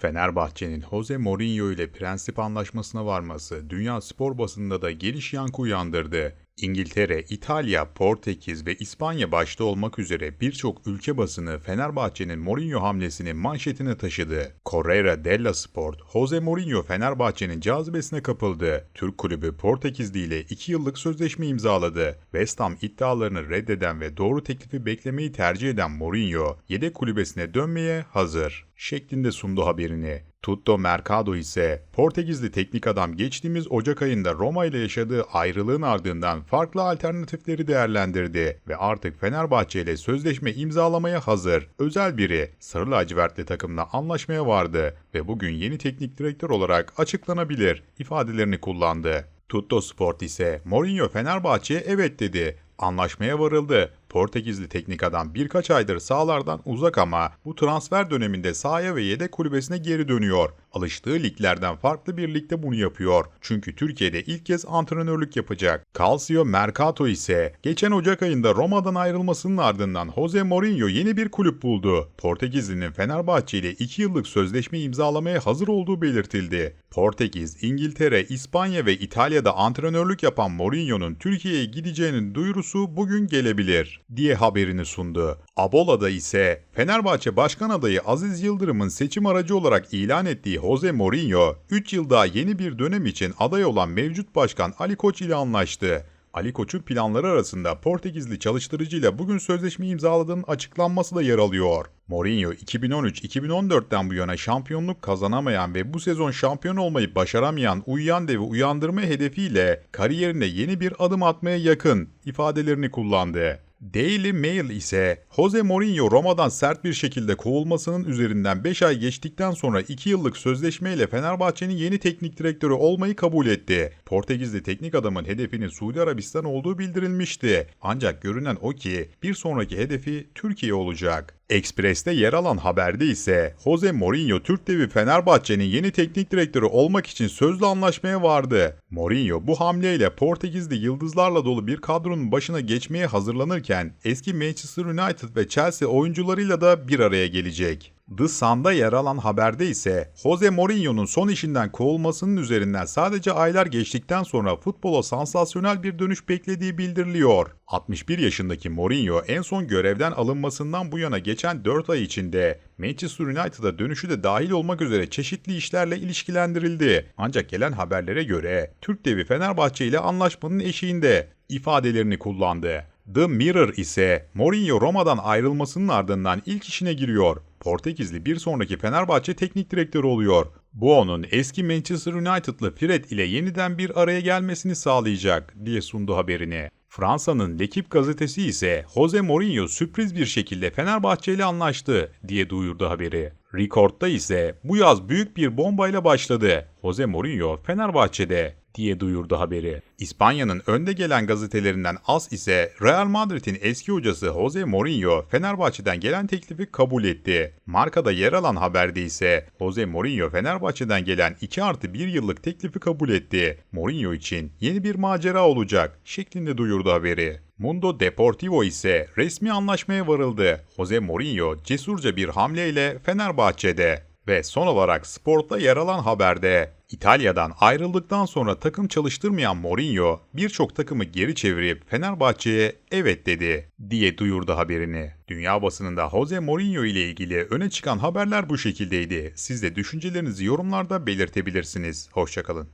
Fenerbahçe'nin Jose Mourinho ile prensip anlaşmasına varması dünya spor basınında da geniş yankı uyandırdı. İngiltere, İtalya, Portekiz ve İspanya başta olmak üzere birçok ülke basını Fenerbahçe'nin Mourinho hamlesini manşetine taşıdı. Correia della Sport, Jose Mourinho Fenerbahçe'nin cazibesine kapıldı. Türk kulübü Portekizli ile 2 yıllık sözleşme imzaladı. West Ham iddialarını reddeden ve doğru teklifi beklemeyi tercih eden Mourinho, yedek kulübesine dönmeye hazır şeklinde sundu haberini. Tutto Mercado ise Portekizli teknik adam geçtiğimiz Ocak ayında Roma ile yaşadığı ayrılığın ardından farklı alternatifleri değerlendirdi ve artık Fenerbahçe ile sözleşme imzalamaya hazır. Özel biri Sarı lacivertli takımla anlaşmaya vardı ve bugün yeni teknik direktör olarak açıklanabilir ifadelerini kullandı. Tutto Sport ise Mourinho Fenerbahçe'ye evet dedi. Anlaşmaya varıldı. Portekizli teknik adam birkaç aydır sahalardan uzak ama bu transfer döneminde sahaya ve yedek kulübesine geri dönüyor. Alıştığı liglerden farklı bir ligde bunu yapıyor. Çünkü Türkiye'de ilk kez antrenörlük yapacak. Calcio Mercato ise geçen Ocak ayında Roma'dan ayrılmasının ardından Jose Mourinho yeni bir kulüp buldu. Portekizlinin Fenerbahçe ile 2 yıllık sözleşme imzalamaya hazır olduğu belirtildi. Portekiz, İngiltere, İspanya ve İtalya'da antrenörlük yapan Mourinho'nun Türkiye'ye gideceğinin duyurusu bugün gelebilir diye haberini sundu. Abola'da ise Fenerbahçe Başkan adayı Aziz Yıldırım'ın seçim aracı olarak ilan ettiği Jose Mourinho, 3 yıl daha yeni bir dönem için aday olan mevcut başkan Ali Koç ile anlaştı. Ali Koç'un planları arasında Portekizli çalıştırıcıyla bugün sözleşme imzaladığının açıklanması da yer alıyor. Mourinho 2013-2014'ten bu yana şampiyonluk kazanamayan ve bu sezon şampiyon olmayı başaramayan uyuyan devi uyandırma hedefiyle kariyerine yeni bir adım atmaya yakın ifadelerini kullandı. Daily Mail ise Jose Mourinho Roma'dan sert bir şekilde kovulmasının üzerinden 5 ay geçtikten sonra 2 yıllık sözleşmeyle Fenerbahçe'nin yeni teknik direktörü olmayı kabul etti. Portekizli teknik adamın hedefinin Suudi Arabistan olduğu bildirilmişti. Ancak görünen o ki bir sonraki hedefi Türkiye olacak. Express'te yer alan haberde ise Jose Mourinho Türk devi Fenerbahçe'nin yeni teknik direktörü olmak için sözlü anlaşmaya vardı. Mourinho bu hamleyle Portekizli yıldızlarla dolu bir kadronun başına geçmeye hazırlanırken eski Manchester United ve Chelsea oyuncularıyla da bir araya gelecek. The Sun'da yer alan haberde ise Jose Mourinho'nun son işinden kovulmasının üzerinden sadece aylar geçtikten sonra futbola sansasyonel bir dönüş beklediği bildiriliyor. 61 yaşındaki Mourinho en son görevden alınmasından bu yana geçen 4 ay içinde Manchester United'a dönüşü de dahil olmak üzere çeşitli işlerle ilişkilendirildi. Ancak gelen haberlere göre Türk devi Fenerbahçe ile anlaşmanın eşiğinde ifadelerini kullandı. The Mirror ise Mourinho Roma'dan ayrılmasının ardından ilk işine giriyor. Portekizli bir sonraki Fenerbahçe teknik direktörü oluyor. Bu onun eski Manchester United'lı Fred ile yeniden bir araya gelmesini sağlayacak diye sundu haberini. Fransa'nın L'Equipe gazetesi ise Jose Mourinho sürpriz bir şekilde Fenerbahçe ile anlaştı diye duyurdu haberi. Record'da ise bu yaz büyük bir bombayla başladı. Jose Mourinho Fenerbahçe'de diye duyurdu haberi. İspanya'nın önde gelen gazetelerinden AS ise Real Madrid'in eski hocası Jose Mourinho Fenerbahçe'den gelen teklifi kabul etti. Markada yer alan haberde ise Jose Mourinho Fenerbahçe'den gelen 2 artı 1 yıllık teklifi kabul etti. Mourinho için yeni bir macera olacak şeklinde duyurdu haberi. Mundo Deportivo ise resmi anlaşmaya varıldı. Jose Mourinho cesurca bir hamleyle Fenerbahçe'de. Ve son olarak sportta yer alan haberde İtalya'dan ayrıldıktan sonra takım çalıştırmayan Mourinho birçok takımı geri çevirip Fenerbahçe'ye evet dedi diye duyurdu haberini. Dünya basınında Jose Mourinho ile ilgili öne çıkan haberler bu şekildeydi. Siz de düşüncelerinizi yorumlarda belirtebilirsiniz. Hoşçakalın.